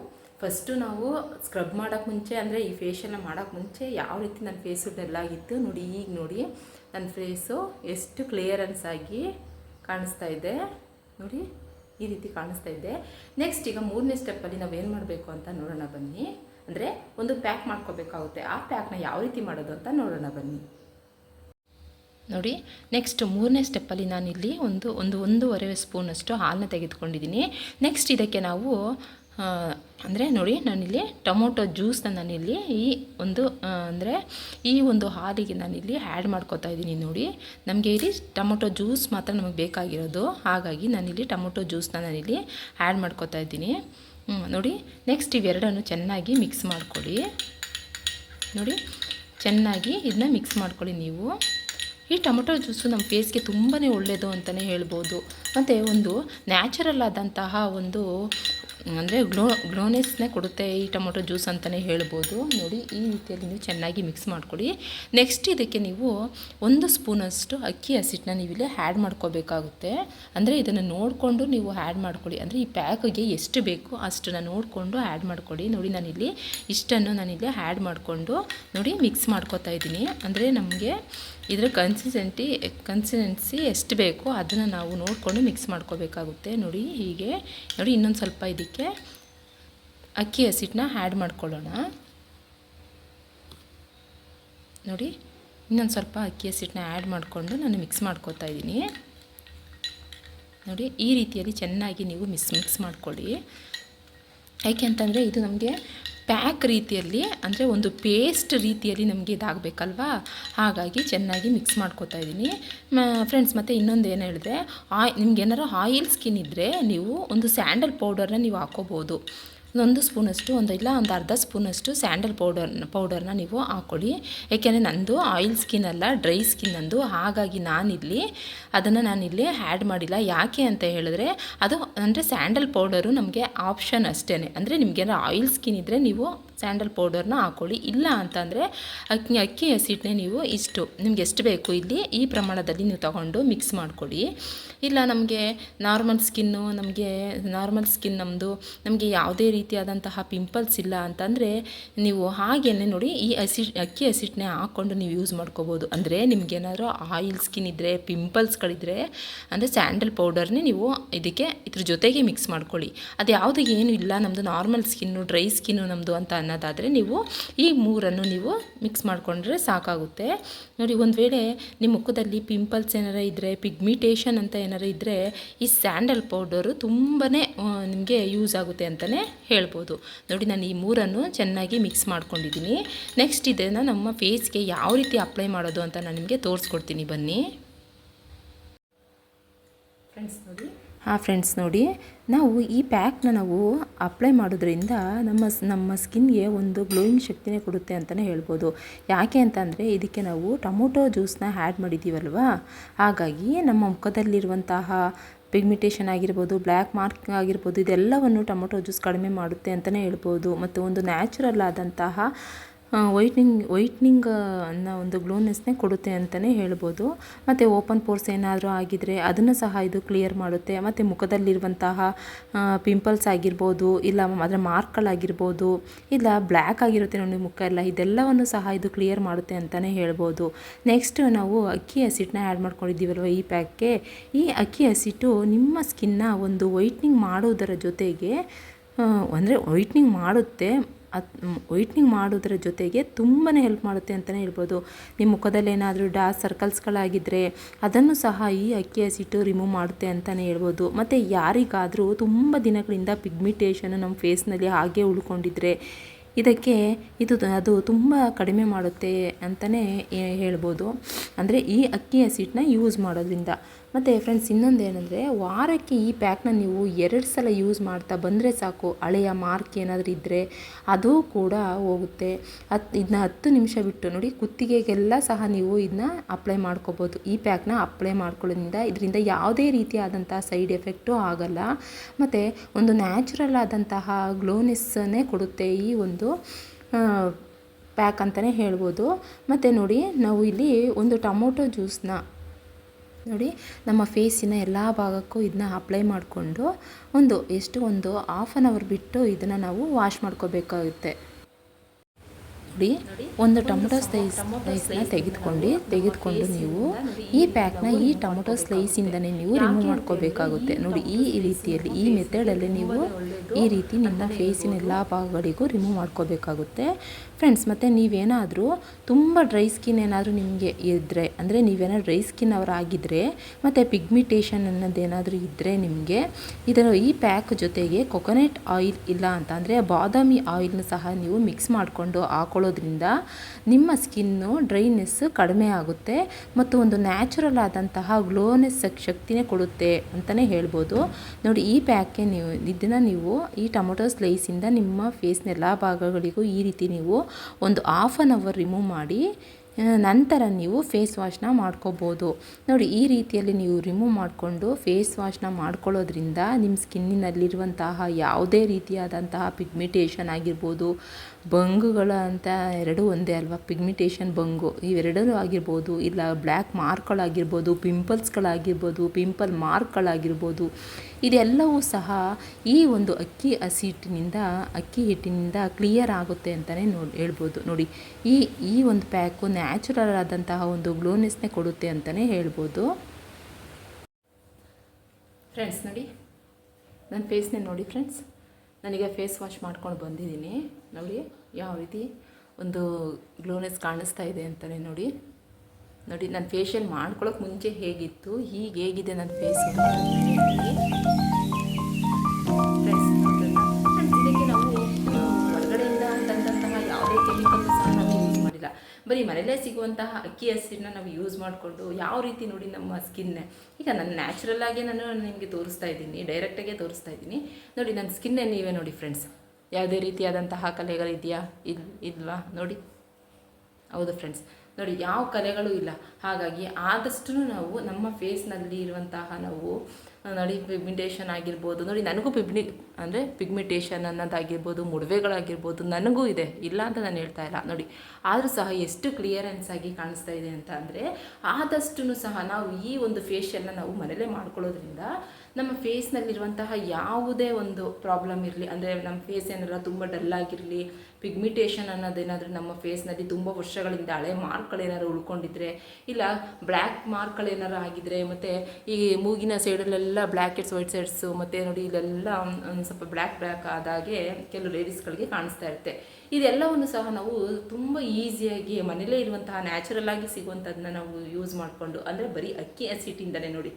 ಫಸ್ಟು ನಾವು ಸ್ಕ್ರಬ್ ಮಾಡೋಕ್ಕೆ ಮುಂಚೆ, ಅಂದರೆ ಈ ಫೇಶಿಯಲ್ನ ಮಾಡೋಕ್ಕೆ ಮುಂಚೆ ಯಾವ ರೀತಿ ನನ್ನ ಫೇಸು ಡೆಲ್ ನೋಡಿ, ಈಗ ನೋಡಿ. ನನ್ನ ಫೇಸು ಎಷ್ಟು ಕ್ಲಿಯರೆನ್ಸ್ ಆಗಿ ಕಾಣಿಸ್ತಾ ಇದೆ. ನೋಡಿ, ಈ ರೀತಿ ಕಾಣಿಸ್ತಾ ಇದೆ. ನೆಕ್ಸ್ಟ್ ಈಗ ಮೂರನೇ ಸ್ಟೆಪ್ಪಲ್ಲಿ ನಾವು ಏನು ಮಾಡಬೇಕು ಅಂತ ನೋಡೋಣ ಬನ್ನಿ. ಅಂದರೆ ಒಂದು ಪ್ಯಾಕ್ ಮಾಡ್ಕೋಬೇಕಾಗುತ್ತೆ. ಆ ಪ್ಯಾಕ್ನ ಯಾವ ರೀತಿ ಮಾಡೋದು ಅಂತ ನೋಡೋಣ ಬನ್ನಿ. ನೋಡಿ ನೆಕ್ಸ್ಟ್ ಮೂರನೇ ಸ್ಟೆಪ್ಪಲ್ಲಿ ನಾನಿಲ್ಲಿ ಒಂದು ಒಂದು ಒಂದೂವರೆ ಸ್ಪೂನಷ್ಟು ಹಾಲನ್ನ ತೆಗೆದುಕೊಂಡಿದ್ದೀನಿ. ನೆಕ್ಸ್ಟ್ ಇದಕ್ಕೆ ನಾವು ಅಂದರೆ ನೋಡಿ, ನಾನಿಲ್ಲಿ ಟೊಮೊಟೊ ಜ್ಯೂಸನ್ನ ನಾನಿಲ್ಲಿ ಈ ಒಂದು ಅಂದರೆ ಈ ಒಂದು ಹಾಲಿಗೆ ನಾನಿಲ್ಲಿ ಆ್ಯಡ್ ಮಾಡ್ಕೋತಾ ಇದ್ದೀನಿ ನೋಡಿ. ನಮಗೆ ಇಲ್ಲಿ ಟೊಮೊಟೊ ಜ್ಯೂಸ್ ಮಾತ್ರ ನಮಗೆ ಬೇಕಾಗಿರೋದು. ಹಾಗಾಗಿ ನಾನಿಲ್ಲಿ ಟೊಮೊಟೊ ಜ್ಯೂಸನ್ನ ನಾನಿಲ್ಲಿ ಆ್ಯಡ್ ಮಾಡ್ಕೋತಾ ಇದ್ದೀನಿ. ನೋಡಿ ನೆಕ್ಸ್ಟ್ ಇವೆರಡನ್ನು ಚೆನ್ನಾಗಿ ಮಿಕ್ಸ್ ಮಾಡ್ಕೊಳ್ಳಿ. ನೋಡಿ, ಚೆನ್ನಾಗಿ ಇದನ್ನ ಮಿಕ್ಸ್ ಮಾಡ್ಕೊಳ್ಳಿ ನೀವು. ಈ ಟೊಮೊಟೊ ಜ್ಯೂಸು ನಮ್ಮ ಫೇಸ್ಗೆ ತುಂಬಾ ಒಳ್ಳೆಯದು ಅಂತಲೇ ಹೇಳ್ಬೋದು. ಮತ್ತು ಒಂದು ನ್ಯಾಚುರಲ್ ಆದಂತಹ ಒಂದು, ಅಂದರೆ ಗ್ಲೋ, ಗ್ಲೋನೆಸ್ನೇ ಕೊಡುತ್ತೆ ಈ ಟೊಮೊಟೊ ಜ್ಯೂಸ್ ಅಂತಲೇ ಹೇಳ್ಬೋದು. ನೋಡಿ, ಈ ರೀತಿಯಲ್ಲಿ ನೀವು ಚೆನ್ನಾಗಿ ಮಿಕ್ಸ್ ಮಾಡಿಕೊಡಿ ನೆಕ್ಸ್ಟ್ ಇದಕ್ಕೆ ನೀವು ಒಂದು ಸ್ಪೂನಷ್ಟು ಅಕ್ಕಿ ಹಸಿಟ್ಟನ್ನ ನೀವಿಲ್ಲಿ ಆ್ಯಡ್ ಮಾಡ್ಕೋಬೇಕಾಗುತ್ತೆ. ಅಂದರೆ ಇದನ್ನು ನೋಡಿಕೊಂಡು ನೀವು ಆ್ಯಡ್ ಮಾಡ್ಕೊಳ್ಳಿ. ಅಂದರೆ ಈ ಪ್ಯಾಕಿಗೆ ಎಷ್ಟು ಬೇಕು ಅಷ್ಟನ್ನು ನೋಡಿಕೊಂಡು ಆ್ಯಡ್ ಮಾಡ್ಕೊಳ್ಳಿ. ನೋಡಿ, ನಾನಿಲ್ಲಿ ಇಷ್ಟನ್ನು ನಾನಿಲ್ಲಿ ಆ್ಯಡ್ ಮಾಡಿಕೊಂಡು ನೋಡಿ ಮಿಕ್ಸ್ ಮಾಡ್ಕೋತಾ ಇದ್ದೀನಿ. ಅಂದರೆ ನಮಗೆ ಇದರ ಕನ್ಸಿಸ್ಟೆಂಟಿ ಕನ್ಸಿಸ್ಟೆನ್ಸಿ ಎಷ್ಟು ಬೇಕೋ ಅದನ್ನು ನಾವು ನೋಡಿಕೊಂಡು ಮಿಕ್ಸ್ ಮಾಡ್ಕೋಬೇಕಾಗುತ್ತೆ. ನೋಡಿ, ಹೀಗೆ. ನೋಡಿ, ಇನ್ನೊಂದು ಸ್ವಲ್ಪ ಇದಕ್ಕೆ ಅಕ್ಕಿ ಹಸಿಟ್ಟನ್ನ ಆ್ಯಡ್ ಮಾಡ್ಕೊಳ್ಳೋಣ. ನೋಡಿ, ಇನ್ನೊಂದು ಸ್ವಲ್ಪ ಅಕ್ಕಿ ಹಸಿಟ್ಟನ್ನ ಆ್ಯಡ್ ಮಾಡಿಕೊಂಡು ನಾನು ಮಿಕ್ಸ್ ಮಾಡ್ಕೋತಾ ಇದ್ದೀನಿ. ನೋಡಿ, ಈ ರೀತಿಯಲ್ಲಿ ಚೆನ್ನಾಗಿ ನೀವು ಮಿಸ್ ಮಿಕ್ಸ್ ಮಾಡ್ಕೊಳ್ಳಿ. ಯಾಕೆ ಅಂತಂದರೆ ಇದು ನಮಗೆ ಪ್ಯಾಕ್ ರೀತಿಯಲ್ಲಿ, ಅಂದರೆ ಒಂದು ಪೇಸ್ಟ್ ರೀತಿಯಲ್ಲಿ ನಮಗೆ ಇದಾಗಬೇಕಲ್ವಾ? ಹಾಗಾಗಿ ಚೆನ್ನಾಗಿ ಮಿಕ್ಸ್ ಮಾಡ್ಕೋತಾ ಇದ್ದೀನಿ. ಫ್ರೆಂಡ್ಸ್ ಮತ್ತು ಇನ್ನೊಂದು ಏನು ಹೇಳಿದ್ರೆ ಆಯ್, ನಿಮ್ಗೆ ಏನಾರು ಆಯಿಲ್ ಸ್ಕಿನ್ ಇದ್ದರೆ ನೀವು ಒಂದು ಸ್ಯಾಂಡಲ್ ಪೌಡರ್ನ ನೀವು ಹಾಕೋಬೋದು. ಒಂದು ಸ್ಪೂನಷ್ಟು, ಒಂದು ಇಲ್ಲ, ಒಂದು ಅರ್ಧ ಸ್ಪೂನಷ್ಟು ಸ್ಯಾಂಡಲ್ ಪೌಡರ್, ಪೌಡರ್ನ ನೀವು ಹಾಕ್ಕೊಳ್ಳಿ ಏಕೆಂದರೆ ನಂದು ಆಯಿಲ್ ಸ್ಕಿನ್ ಅಲ್ಲ, ಡ್ರೈ ಸ್ಕಿನ್ ನಂದು. ಹಾಗಾಗಿ ನಾನಿಲ್ಲಿ ಅದನ್ನು ನಾನಿಲ್ಲಿ ಆ್ಯಡ್ ಮಾಡಿಲ್ಲ. ಯಾಕೆ ಅಂತ ಹೇಳಿದ್ರೆ, ಅದು ಅಂದರೆ ಸ್ಯಾಂಡಲ್ ಪೌಡರು ನಮಗೆ ಆಪ್ಷನ್ ಅಷ್ಟೇ ಅಂದರೆ ನಿಮಗೇನಾರು ಆಯಿಲ್ ಸ್ಕಿನ್ ಇದ್ದರೆ ನೀವು ಸ್ಯಾಂಡಲ್ ಪೌಡರ್ನ ಹಾಕ್ಕೊಳ್ಳಿ ಇಲ್ಲ ಅಂತಂದರೆ ಅಕ್ಕಿ ಅಕ್ಕಿ ಹಸಿಟ್ಟನ್ನೇ ನೀವು ಇಷ್ಟು. ನಿಮ್ಗೆ ಎಷ್ಟು ಬೇಕು ಇಲ್ಲಿ, ಈ ಪ್ರಮಾಣದಲ್ಲಿ ನೀವು ತಗೊಂಡು ಮಿಕ್ಸ್ ಮಾಡಿಕೊಡಿ. ಇಲ್ಲ ನಮಗೆ ನಾರ್ಮಲ್ ಸ್ಕಿನ್ನು, ನಮಗೆ ನಾರ್ಮಲ್ ಸ್ಕಿನ್ ನಮ್ಮದು ನಮಗೆ ಯಾವುದೇ ರೀತಿಯಾದಂತಹ ಪಿಂಪಲ್ಸ್ ಇಲ್ಲ ಅಂತಂದರೆ ನೀವು ಹಾಗೇನೆ ನೋಡಿ, ಈ ಹಸಿ, ಅಕ್ಕಿ ಹಸಿಟ್ಟನ್ನೇ ಹಾಕ್ಕೊಂಡು ನೀವು ಯೂಸ್ ಮಾಡ್ಕೋಬೋದು. ಅಂದರೆ ಏನಾದರೂ ಆಯಿಲ್ ಸ್ಕಿನ್ ಇದ್ದರೆ ಪಿಂಪಲ್ಸ್ಗಳಿದ್ರೆ, ಅಂದರೆ ಸ್ಯಾಂಡಲ್ ಪೌಡರ್ನೇ ನೀವು ಇದಕ್ಕೆ ಇದ್ರ ಜೊತೆಗೆ ಮಿಕ್ಸ್ ಮಾಡ್ಕೊಳ್ಳಿ. ಅದು ಯಾವುದೇ ಏನು ಇಲ್ಲ ನಮ್ಮದು ನಾರ್ಮಲ್ ಸ್ಕಿನ್ನು, ಡ್ರೈ ಸ್ಕಿನ್ನು ನಮ್ಮದು ಅಂತ ಅನ್ನೋದಾದರೆ ನೀವು ಈ ಮೂರನ್ನು ನೀವು ಮಿಕ್ಸ್ ಮಾಡಿಕೊಂಡ್ರೆ ಸಾಕಾಗುತ್ತೆ. ನೋಡಿ, ಒಂದು ವೇಳೆ ನಿಮ್ಮ ಮುಖದಲ್ಲಿ ಪಿಂಪಲ್ಸ್ ಏನಾರ ಇದ್ದರೆ ಪಿಗ್ಮಿಟೇಷನ್ ಅಂತ ಏನಾರ ಇದ್ದರೆ ಈ ಸ್ಯಾಂಡಲ್ ಪೌಡರು ತುಂಬಾ ನಿಮಗೆ ಯೂಸ್ ಆಗುತ್ತೆ ಅಂತಲೇ ಹೇಳ್ಬೋದು. ನೋಡಿ, ನಾನು ಈ ಮೂರನ್ನು ಚೆನ್ನಾಗಿ ಮಿಕ್ಸ್ ಮಾಡ್ಕೊಂಡಿದ್ದೀನಿ. ನೆಕ್ಸ್ಟ್ ಇದನ್ನು ನಮ್ಮ ಫೇಸ್ಗೆ ಯಾವ ರೀತಿ ಅಪ್ಲೈ ಮಾಡೋದು ಅಂತ ನಾನು ನಿಮಗೆ ತೋರಿಸ್ಕೊಡ್ತೀನಿ. ಬನ್ನಿ. ಫ್ರೆಂಡ್ಸ್ ನೋಡಿ. ಹಾಂ ಫ್ರೆಂಡ್ಸ್ ನೋಡಿ. ನಾವು ಈ ಪ್ಯಾಕ್ನ ನಾವು ಅಪ್ಲೈ ಮಾಡೋದ್ರಿಂದ ನಮ್ಮ ನಮ್ಮ ಸ್ಕಿನ್ಗೆ ಒಂದು ಗ್ಲೋಯಿಂಗ್ ಶಕ್ತಿನೇ ಕೊಡುತ್ತೆ ಅಂತಲೇ ಹೇಳ್ಬೋದು. ಯಾಕೆ ಅಂತಂದರೆ ಇದಕ್ಕೆ ನಾವು ಟೊಮೊಟೊ ಜ್ಯೂಸನ್ನ ಆ್ಯಡ್ ಮಾಡಿದ್ದೀವಲ್ವ? ಹಾಗಾಗಿ ನಮ್ಮ ಮುಖದಲ್ಲಿರುವಂತಹ ಪಿಗ್ಮಿಟೇಷನ್ ಆಗಿರ್ಬೋದು, ಬ್ಲ್ಯಾಕ್ ಮಾರ್ಕ್ ಆಗಿರ್ಬೋದು, ಇದೆಲ್ಲವನ್ನು ಟೊಮೊಟೊ ಜ್ಯೂಸ್ ಕಡಿಮೆ ಮಾಡುತ್ತೆ ಅಂತಲೇ ಹೇಳ್ಬೋದು. ಮತ್ತು ಒಂದು ನ್ಯಾಚುರಲ್ ಆದಂತಹ ವೈಟ್ನಿಂಗ್ ವೈಟ್ನಿಂಗ್ ಅನ್ನೋ ಒಂದು ಗ್ಲೋನೆಸ್ನೇ ಕೊಡುತ್ತೆ ಅಂತಲೇ ಹೇಳ್ಬೋದು. ಮತ್ತು ಓಪನ್ ಪೋರ್ಸ್ ಏನಾದರೂ ಆಗಿದ್ದರೆ ಅದನ್ನು ಸಹ ಇದು ಕ್ಲಿಯರ್ ಮಾಡುತ್ತೆ. ಮತ್ತು ಮುಖದಲ್ಲಿರುವಂತಹ ಪಿಂಪಲ್ಸ್ ಆಗಿರ್ಬೋದು, ಇಲ್ಲ ಅದರ ಮಾರ್ಕ್ಗಳಾಗಿರ್ಬೋದು, ಇಲ್ಲ ಬ್ಲ್ಯಾಕ್ ಆಗಿರುತ್ತೆ ನೋಡಿ ಮುಖ ಎಲ್ಲ, ಇದೆಲ್ಲವನ್ನು ಸಹ ಇದು ಕ್ಲಿಯರ್ ಮಾಡುತ್ತೆ ಅಂತಲೇ ಹೇಳ್ಬೋದು. ನೆಕ್ಸ್ಟ್ ನಾವು ಅಕ್ಕಿ ಹಸಿಟ್ಟನ್ನ ಆ್ಯಡ್ ಮಾಡ್ಕೊಂಡಿದ್ದೀವಲ್ವ ಈ ಪ್ಯಾಕ್ಗೆ ಈ ಅಕ್ಕಿ ಹಸಿಟ್ಟು ನಿಮ್ಮ ಸ್ಕಿನ್ನ ಒಂದು ವೈಟ್ನಿಂಗ್ ಮಾಡೋದರ ಜೊತೆಗೆ ಅಂದರೆ ವೈಟ್ನಿಂಗ್ ಮಾಡುತ್ತೆ ಅದು ವೈಟ್ನಿಂಗ್ ಮಾಡೋದ್ರ ಜೊತೆಗೆ ತುಂಬಾ ಹೆಲ್ಪ್ ಮಾಡುತ್ತೆ ಅಂತಲೇ ಹೇಳ್ಬೋದು. ನಿಮ್ಮ ಮುಖದಲ್ಲಿ ಏನಾದರೂ ಡಾರ್ಕ್ ಸರ್ಕಲ್ಸ್ಗಳಾಗಿದ್ದರೆ ಅದನ್ನು ಸಹ ಈ ಅಕ್ಕಿ ಹಸಿಟ್ಟು ರಿಮೂವ್ ಮಾಡುತ್ತೆ ಅಂತಲೇ ಹೇಳ್ಬೋದು. ಮತ್ತು ಯಾರಿಗಾದರೂ ತುಂಬ ದಿನಗಳಿಂದ ಪಿಗ್ಮಿಟೇಷನ್ ನಮ್ಮ ಫೇಸ್ನಲ್ಲಿ ಹಾಗೆ ಉಳ್ಕೊಂಡಿದ್ರೆ ಇದಕ್ಕೆ ಇದು ಅದು ತುಂಬ ಕಡಿಮೆ ಮಾಡುತ್ತೆ ಅಂತಲೇ ಹೇಳ್ಬೋದು. ಅಂದರೆ ಈ ಅಕ್ಕಿ ಹಸಿಟ್ಟನ್ನ ಯೂಸ್ ಮಾಡೋದ್ರಿಂದ. ಮತ್ತು ಫ್ರೆಂಡ್ಸ್ ಇನ್ನೊಂದು ಏನಂದರೆ ವಾರಕ್ಕೆ ಈ ಪ್ಯಾಕ್ನ ನೀವು ಎರಡು ಸಲ ಯೂಸ್ ಮಾಡ್ತಾ ಬಂದರೆ ಸಾಕು. ಹಳೆಯ ಮಾರ್ಕ್ ಏನಾದರೂ ಇದ್ದರೆ ಅದು ಕೂಡ ಹೋಗುತ್ತೆ. ಹತ್ತು ಇದನ್ನ ಹತ್ತು ನಿಮಿಷ ಬಿಟ್ಟು ನೋಡಿ ಕುತ್ತಿಗೆಗೆಲ್ಲ ಸಹ ನೀವು ಇದನ್ನ ಅಪ್ಲೈ ಮಾಡ್ಕೋಬೋದು. ಈ ಪ್ಯಾಕ್ನ ಅಪ್ಲೈ ಮಾಡ್ಕೊಳ್ಳೋದ್ರಿಂದ ಇದರಿಂದ ಯಾವುದೇ ರೀತಿಯಾದಂಥ ಸೈಡ್ ಎಫೆಕ್ಟು ಆಗಲ್ಲ. ಮತ್ತು ಒಂದು ನ್ಯಾಚುರಲ್ ಆದಂತಹ ಗ್ಲೋನೆಸ್ಸನ್ನೇ ಕೊಡುತ್ತೆ ಈ ಒಂದು ಪ್ಯಾಕ್ ಅಂತಲೇ ಹೇಳ್ಬೋದು. ಮತ್ತು ನೋಡಿ, ನಾವು ಇಲ್ಲಿ ಒಂದು ಟೊಮೊಟೊ ಜ್ಯೂಸನ್ನ ನೋಡಿ, ನಮ್ಮ ಫೇಸಿನ ಎಲ್ಲ ಭಾಗಕ್ಕೂ ಇದನ್ನ ಅಪ್ಲೈ ಮಾಡಿಕೊಂಡು ಒಂದು, ಎಷ್ಟು ಒಂದು ಹಾಫ್ ಆನ್ ಅವರ್ ಬಿಟ್ಟು ಇದನ್ನು ನಾವು ವಾಶ್ ಮಾಡ್ಕೋಬೇಕಾಗುತ್ತೆ. ನೋಡಿ, ಒಂದು ಟೊಮೊಟೊ ಸ್ಲೈಸ್ ಸ್ಲೈಸ್ನ ತೆಗೆದುಕೊಂಡು ತೆಗೆದುಕೊಂಡು ನೀವು ಈ ಪ್ಯಾಕ್ನ ಈ ಟೊಮೊಟೊ ಸ್ಲೈಸಿಂದನೇ ನೀವು ರಿಮೂವ್ ಮಾಡ್ಕೋಬೇಕಾಗುತ್ತೆ. ನೋಡಿ, ಈ ರೀತಿಯಲ್ಲಿ, ಈ ಮೆಥಡಲ್ಲಿ ನೀವು ಈ ರೀತಿ ನಿಮ್ಮ ಫೇಸಿನ ಎಲ್ಲ ಭಾಗಗಳಿಗೂ ರಿಮೂವ್ ಮಾಡ್ಕೋಬೇಕಾಗುತ್ತೆ. ಫ್ರೆಂಡ್ಸ್, ಮತ್ತು ನೀವೇನಾದರೂ ತುಂಬ ಡ್ರೈ ಸ್ಕಿನ್ ಏನಾದರೂ ನಿಮಗೆ ಇದ್ದರೆ ಅಂದರೆ ನೀವೇನಾದ್ರು ಡ್ರೈ ಸ್ಕಿನ್ ಅವರಾಗಿದ್ದರೆ ಮತ್ತು ಪಿಗ್ಮಿಟೇಷನ್ ಅನ್ನೋದೇನಾದರೂ ಇದ್ದರೆ ನಿಮಗೆ, ಇದರ ಈ ಪ್ಯಾಕ್ ಜೊತೆಗೆ ಕೊಕೊನೆಟ್ ಆಯಿಲ್ ಇಲ್ಲ ಅಂತ ಅಂದರೆ ಬಾದಾಮಿ ಆಯಿಲ್ನ ಸಹ ನೀವು ಮಿಕ್ಸ್ ಮಾಡಿಕೊಂಡು ಹಾಕೊಳ್ಳೋದ್ರಿಂದ ನಿಮ್ಮ ಸ್ಕಿನ್ನು ಡ್ರೈನೆಸ್ ಕಡಿಮೆ ಆಗುತ್ತೆ, ಮತ್ತು ಒಂದು ನ್ಯಾಚುರಲ್ ಆದಂತಹ ಗ್ಲೋನೆಸ್ ಶಕ್ತಿನೇ ಕೊಡುತ್ತೆ ಅಂತಲೇ ಹೇಳ್ಬೋದು. ನೋಡಿ, ಈ ಪ್ಯಾಕ್ಗೆ ನೀವು, ಇದನ್ನು ನೀವು ಈ ಟೊಮೊಟೊ ಸ್ಲೈಸಿಂದ ನಿಮ್ಮ ಫೇಸ್ನ ಎಲ್ಲ ಭಾಗಗಳಿಗೂ ಈ ರೀತಿ ನೀವು ಒಂದು ಹಾಫ್ ಆನ್ ಅವರ್ ರಿಮೂವ್ ಮಾಡಿ ನಂತರ ನೀವು ಫೇಸ್ ವಾಶ್ನ ಮಾಡ್ಕೋಬೋದು. ನೋಡಿ, ಈ ರೀತಿಯಲ್ಲಿ ನೀವು ರಿಮೂವ್ ಮಾಡಿಕೊಂಡು ಫೇಸ್ ವಾಶ್ನ ಮಾಡ್ಕೊಳ್ಳೋದ್ರಿಂದ ನಿಮ್ಮ ಸ್ಕಿನ್ನಿನಲ್ಲಿರುವಂತಹ ಯಾವುದೇ ರೀತಿಯಾದಂತಹ ಪಿಗ್ಮಿಟೇಷನ್ ಆಗಿರ್ಬೋದು ಬಂಗುಗಳ ಅಂತ ಎರಡೂ ಒಂದೇ ಅಲ್ವಾ? ಪಿಗ್ಮಿಟೇಷನ್ ಬಂಗು. ಇವೆರಡೂ ಆಗಿರ್ಬೋದು. ಇಲ್ಲ ಬ್ಲ್ಯಾಕ್ ಮಾರ್ಕ್ಗಳಾಗಿರ್ಬೋದು ಪಿಂಪಲ್ಸ್ಗಳಾಗಿರ್ಬೋದು ಪಿಂಪಲ್ ಮಾರ್ಕ್ಗಳಾಗಿರ್ಬೋದು ಇದೆಲ್ಲವೂ ಸಹ ಈ ಒಂದು ಅಕ್ಕಿ ಹಸಿಟ್ಟಿನಿಂದ, ಅಕ್ಕಿ ಹಿಟ್ಟಿನಿಂದ ಕ್ಲಿಯರ್ ಆಗುತ್ತೆ ಅಂತಲೇ ನೋಡಿ, ಹೇಳ್ಬೋದು. ನೋಡಿ, ಈ ಈ ಒಂದು ಪ್ಯಾಕು ನ್ಯಾಚುರಲ್ ಆದಂತಹ ಒಂದು ಗ್ಲೋನೆಸ್ನೇ ಕೊಡುತ್ತೆ ಅಂತಲೇ ಹೇಳ್ಬೋದು. ಫ್ರೆಂಡ್ಸ್ ನೋಡಿ, ನನ್ನ ಫೇಸ್ನೇ ನೋಡಿ ಫ್ರೆಂಡ್ಸ್ ನನಗೆ ಫೇಸ್ ವಾಶ್ ಮಾಡ್ಕೊಂಡು ಬಂದಿದ್ದೀನಿ. ನೋಡಿ, ಯಾವ ರೀತಿ ಒಂದು ಗ್ಲೋನೆಸ್ ಕಾಣಿಸ್ತಾ ಇದೆ ಅಂತಲೇ ನೋಡಿ. ನೋಡಿ, ನಾನು ಫೇಶಿಯಲ್ ಮಾಡ್ಕೊಳ್ಳೋಕೆ ಮುಂಚೆ ಹೇಗಿತ್ತು ಈಗ ಹೇಗಿದೆ ನನ್ನ ಫೇಸ್ ಬರೀ ಮನೆಯಲ್ಲೇ ಸಿಗುವಂತಹ ಅಕ್ಕಿ ಹಸಿರನ್ನ ನಾವು ಯೂಸ್ ಮಾಡಿಕೊಂಡು ಯಾವ ರೀತಿ ನೋಡಿ ನಮ್ಮ ಸ್ಕಿನ್ನೇ ಈಗ ನಾನು ನ್ಯಾಚುರಲ್ ಆಗಿ ನಾನು ನಿಮಗೆ ತೋರಿಸ್ತಾ ಇದ್ದೀನಿ ಡೈರೆಕ್ಟಾಗೆ ತೋರಿಸ್ತಾ ಇದ್ದೀನಿ. ನೋಡಿ ನನ್ನ ಸ್ಕಿನ್ನೇ ನೀವೇ ನೋಡಿ ಫ್ರೆಂಡ್ಸ್ ಯಾವುದೇ ರೀತಿಯಾದಂತಹ ಕಲೆಗಳಿದೆಯಾ? ಇಲ್ಲ ಇಲ್ವಾ ನೋಡಿ. ಹೌದು ಫ್ರೆಂಡ್ಸ್ ನೋಡಿ ಯಾವ ಕಲೆಗಳು ಇಲ್ಲ. ಹಾಗಾಗಿ ಆದಷ್ಟು ನಾವು ನಮ್ಮ ಫೇಸ್ನಲ್ಲಿ ಇರುವಂತಹ ನಾವು ನೋಡಿ ಪಿಗ್ಮಿಟೇಷನ್ ಆಗಿರ್ಬೋದು. ನೋಡಿ, ನನಗೂ ಪಿಗ್ಮಿ ಅಂದರೆ ಪಿಗ್ಮಿಟೇಷನ್ ಅನ್ನೋದಾಗಿರ್ಬೋದು, ಮುಡುವೆಗಳಾಗಿರ್ಬೋದು, ನನಗೂ ಇದೆ. ಇಲ್ಲ ಅಂತ ನಾನು ಹೇಳ್ತಾ ಇಲ್ಲ. ನೋಡಿ, ಆದರೂ ಸಹ ಎಷ್ಟು ಕ್ಲಿಯರೆನ್ಸ್ ಆಗಿ ಕಾಣಿಸ್ತಾ ಇದೆ ಅಂತ ಅಂದರೆ ಆದಷ್ಟು ಸಹ ನಾವು ಈ ಒಂದು ಫೇಶಿಯಲ್ನ ನಾವು ಮನೇಲೇ ಮಾಡ್ಕೊಳ್ಳೋದ್ರಿಂದ ನಮ್ಮ ಫೇಸ್ನಲ್ಲಿರುವಂತಹ ಯಾವುದೇ ಒಂದು ಪ್ರಾಬ್ಲಮ್ ಇರಲಿ, ಅಂದರೆ ನಮ್ಮ ಫೇಸ್ ಏನಾರ ತುಂಬ ಆಗಿರಲಿ ಪಿಗ್ಮಿಟೇಷನ್ ಅನ್ನೋದೇನಾದರೂ ನಮ್ಮ ಫೇಸ್ನಲ್ಲಿ ತುಂಬ ವರ್ಷಗಳಿಂದ ಹಳೆ ಮಾರ್ಕ್ಗಳೇನಾದ್ರು ಉಳ್ಕೊಂಡಿದ್ರೆ, ಇಲ್ಲ ಬ್ಲ್ಯಾಕ್ ಮಾರ್ಕ್ಗಳೇನಾರು ಆಗಿದ್ರೆ, ಮತ್ತು ಈ ಮೂಗಿನ ಸೈಡಲ್ಲೆಲ್ಲ ಬ್ಲ್ಯಾಕ್ ಹೆಡ್ಸ್ ವೈಟ್ ಸೈಡ್ಸು ಮತ್ತು ನೋಡಿ ಇಲ್ಲೆಲ್ಲ ಒಂದು ಸ್ವಲ್ಪ ಬ್ಲ್ಯಾಕ್ ಬ್ಲ್ಯಾಕ್ ಆದಾಗೆ ಕೆಲವು ಲೇಡೀಸ್ಗಳಿಗೆ ಕಾಣಿಸ್ತಾ ಇರುತ್ತೆ. ಇದೆಲ್ಲವನ್ನು ಸಹ ನಾವು ತುಂಬ ಈಸಿಯಾಗಿ ಮನೆಯಲ್ಲೇ ಇರುವಂತಹ ನ್ಯಾಚುರಲ್ ಆಗಿ ಸಿಗುವಂಥದ್ದನ್ನ ನಾವು ಯೂಸ್ ಮಾಡಿಕೊಂಡು, ಅಂದರೆ ಬರೀ ಅಕ್ಕಿ ಹಸಿಟ್ಟಿಂದಲೇ ನೋಡಿ.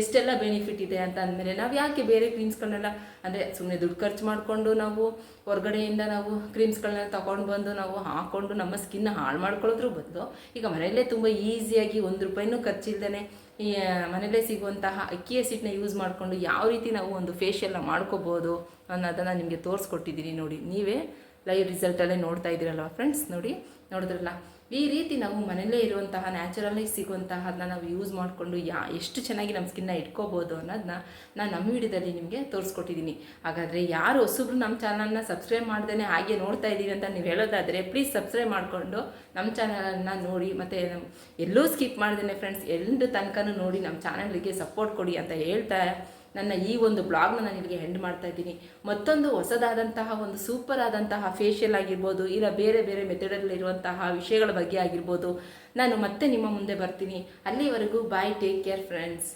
ಎಷ್ಟೆಲ್ಲ ಬೆನಿಫಿಟ್ ಇದೆ ಅಂತ ಅಂದಮೇಲೆ ನಾವು ಯಾಕೆ ಬೇರೆ ಕ್ರೀಮ್ಸ್ಗಳನ್ನೆಲ್ಲ ಅಂದರೆ ಸುಮ್ಮನೆ ದುಡ್ಡು ಖರ್ಚು ಮಾಡಿಕೊಂಡು ನಾವು ಹೊರಗಡೆಯಿಂದ ನಾವು ಕ್ರೀಮ್ಸ್ಗಳನ್ನ ತಗೊಂಡು ಬಂದು ನಾವು ಹಾಕ್ಕೊಂಡು ನಮ್ಮ ಸ್ಕಿನ್ನ ಹಾಳು ಮಾಡ್ಕೊಳ್ಳೋದ್ರ ಬದಲು ಈಗ ಮನೆಯಲ್ಲೇ ತುಂಬ ಈಸಿಯಾಗಿ ಒಂದು ರೂಪಾಯಿನೂ ಖರ್ಚಿಲ್ದೇ ಮನೆಯಲ್ಲೇ ಸಿಗುವಂತಹ ಅಕ್ಕಿ ಹಸಿಟ್ಟನ್ನ ಯೂಸ್ ಮಾಡಿಕೊಂಡು ಯಾವ ರೀತಿ ನಾವು ಒಂದು ಫೇಶಿಯಲ್ನ ಮಾಡ್ಕೋಬೋದು ಅನ್ನೋದನ್ನು ನಿಮಗೆ ತೋರಿಸ್ಕೊಟ್ಟಿದ್ದೀನಿ ನೋಡಿ. ನೀವೇ ಲೈವ್ ರಿಸಲ್ಟಲ್ಲೇ ನೋಡ್ತಾ ಇದ್ದೀರಲ್ವ ಫ್ರೆಂಡ್ಸ್ ನೋಡಿ, ನೋಡಿದ್ರಲ್ಲ? ಈ ರೀತಿ ನಾವು ಮನೆಯಲ್ಲೇ ಇರುವಂತಹ ನ್ಯಾಚುರಲಾಗಿ ಸಿಗುವಂತಹದನ್ನ ನಾವು ಯೂಸ್ ಮಾಡಿಕೊಂಡು ಯಾ, ಎಷ್ಟು ಚೆನ್ನಾಗಿ ನಮ್ಮ ಸ್ಕಿನ್ನ ಇಟ್ಕೋಬೋದು ಅನ್ನೋದನ್ನ ನಾನು ನಮ್ಮ ವಿಡಿಯೋದಲ್ಲಿ ನಿಮಗೆ ತೋರಿಸ್ಕೊಟ್ಟಿದ್ದೀನಿ. ಹಾಗಾದರೆ ಯಾರು ಹೊಸಬ್ರು ನಮ್ಮ ಚಾನಲ್ನ ಸಬ್ಸ್ಕ್ರೈಬ್ ಮಾಡ್ದೇ ಹಾಗೆ ನೋಡ್ತಾ ಇದ್ದೀವಿ ಅಂತ ನೀವು ಹೇಳೋದಾದರೆ ಪ್ಲೀಸ್ ಸಬ್ಸ್ಕ್ರೈಬ್ ಮಾಡಿಕೊಂಡು ನಮ್ಮ ಚಾನಲನ್ನು ನೋಡಿ, ಮತ್ತು ಎಲ್ಲೂ ಸ್ಕಿಪ್ ಮಾಡ್ದೇ ಫ್ರೆಂಡ್ಸ್ ಎಲ್ಲರ ತನಕನೂ ನೋಡಿ ನಮ್ಮ ಚಾನಲ್ಗೆ ಸಪೋರ್ಟ್ ಕೊಡಿ ಅಂತ ಹೇಳ್ತಾ ನನ್ನ ಈ ಒಂದು ಬ್ಲಾಗ್ನ ನಾನು ನಿಮಗೆ ಹೆಂಡ್ ಮಾಡ್ತಾ ಇದ್ದೀನಿ. ಮತ್ತೊಂದು ಹೊಸದಾದಂತಹ ಒಂದು ಸೂಪರ್ ಆದಂತಹ ಫೇಶಿಯಲ್ ಆಗಿರ್ಬೋದು, ಇಲ್ಲ ಬೇರೆ ಬೇರೆ ಮೆಥಡಲ್ಲಿರುವಂತಹ ವಿಷಯಗಳ ಬಗ್ಗೆ ಆಗಿರ್ಬೋದು, ನಾನು ಮತ್ತೆ ನಿಮ್ಮ ಮುಂದೆ ಬರ್ತೀನಿ. ಅಲ್ಲಿವರೆಗೂ ಬಾಯ್ ಟೇಕ್ ಕೇರ್ ಫ್ರೆಂಡ್ಸ್